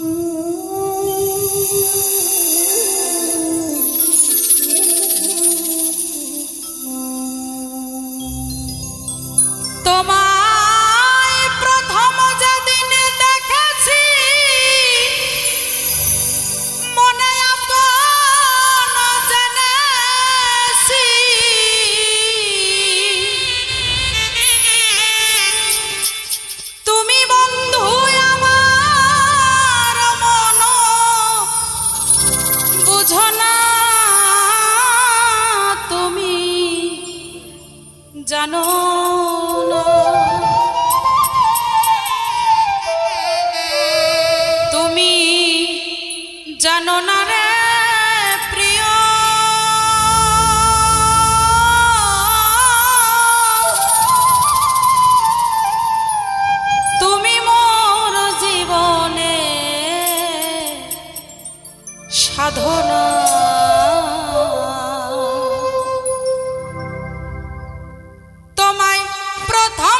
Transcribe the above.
Ooh. জানো না রে তুমি সাধনা। তোমায় প্রথম